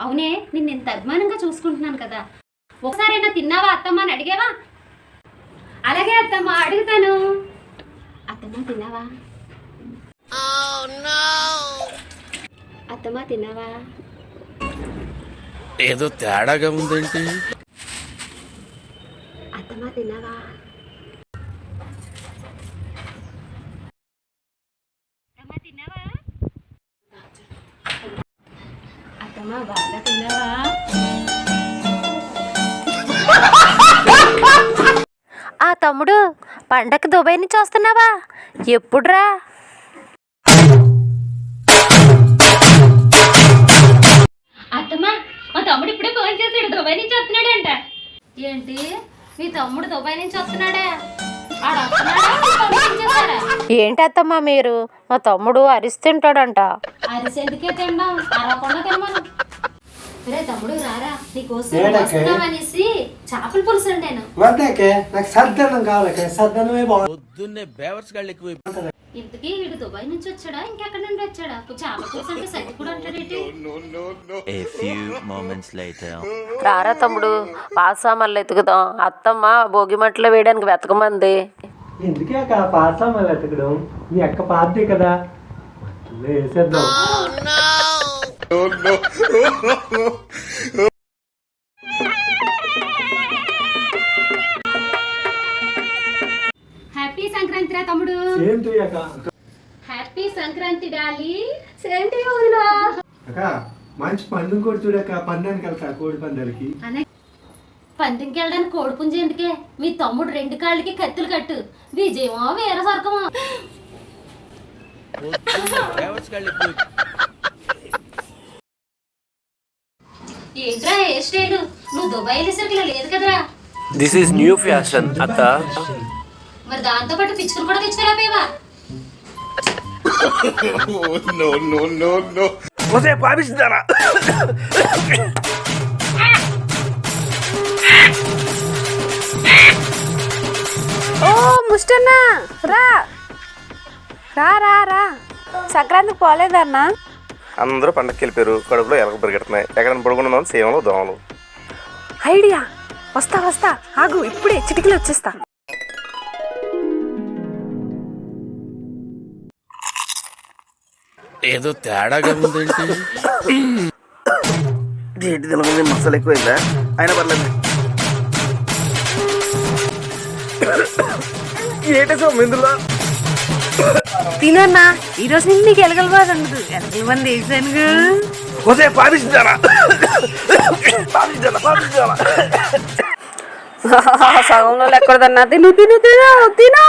అవునే నిన్ను ఇంత అభిమానంగా చూసుకుంటున్నాను కదా. ఒకసారైనా తిన్నావా అత్తమ్మ అని అడిగావా? అలాగే అత్తమ్మ అడుగుతాను. అత్తమ్మ తిన్నావా? అత్తమ్మ తిన్నావా? ఏదో తేడాగా ఉందేంటి అత్తమ్మ తిన్నావా? అత్తమ్మ తిన్నావా? అత్తమ్మ బాగా తిన్నావా? ఆ తమ్ముడు పండగ దుబాయ్ నుంచి వస్తున్నావా ఎప్పుడురా? అత్తమ్మ మా తమ్ముడు ఇప్పుడే ఫోన్ చేశాడు దుబాయ్ నుంచి వస్తున్నాడంట ఏంటి? మీ తమ్ముడు దుబాయ్ నుంచి వస్తున్నాడా ఆడ వస్తున్నాడా పంపించేశారా ఏంటి అత్తమ్మా మీరు? మా తమ్ముడు అరిస్తుంటాడంట. అరిసెందుకే తిండాం అరవకుండా తినమను రే తమ్ముడు రారా. నీకోసం? చేపల పులుసు వండాను వద్దకే నాకు సద్దనం కావాలకే సద్దనమే బాగుంది పొద్దున్నే బేవర్స్ గాళ్ళు ఎక్కువ ఇంతకీ వీడు దుబాయ్ నుంచి వచ్చాడా? ఇంకెక్కడి నుండి వచ్చాడా? చేపల పులుసు అంటే కూడా అంటాడేంటి A few moments later. రారా తమ్ముడు పాసామల్లు ఎతుకుదాం. అత్తమ్మ భోగిమంటలో వేయడానికి వెతకమంది. ఎందుకే అక్క పాత మళ్ళీ ఎతకడం మీ అక్క కదా. వేసేద్దాం. హ్యాపీ సంక్రాంతి రా తమ్ముడు? సేమ్ టు అక్క. హ్యాపీ సంక్రాంతి డాలి సేమ్ టు వదినా. అక్క మంచి పండుగ కూడా చూడక పందానికి వెళ్తా కోడి పందాలకి. పందింకి వెళ్ళడానికి కోడిపుంజి ఎందుకే? మీ తమ్ముడు రెండు కాళ్ళకి కత్తులు కట్టు. విజయమో వేరే స్వర్గమో? ఏంట్రా హెయిర్ స్టైల్? నువ్వు దుబాయ్ వెళ్ళేసరికి లేదు కదరా. దిస్ ఈస్ న్యూ ఫ్యాషన్ అత్త. మరి దాంతో పాటు పిచ్చుకులు కూడా ఒసే పాపిస్తారా ఓ రా. రా రా రా. సంక్రాంతికి పోలేదన్నా అందరూ పండగకి వెళ్ళిపోయారు. కడుపులో ఎలక పరిగెడుతున్నాయి ఎక్కడ పడుకున్న సేవలు దోమలు. ఐడియా. వస్తా వస్తా. ఆగు ఇప్పుడే చిటికలు వచ్చేస్తా. ఏదో తేడాగా ఉందేంటి? ఏంటి తినకుండా మసాలా ఎక్కువైందా? అయినా పర్లేదు. ఏంటి సోమ ఇందులో? తినన్నా ఈ రోజు నుంచి నీకు ఎలగల బాధ ఉండదు ఎలగల మంది వేసాను పాపిస్తారా పాపిస్తారా సగంలో ఎక్కడదన్నా తిను తిను తిను తిను.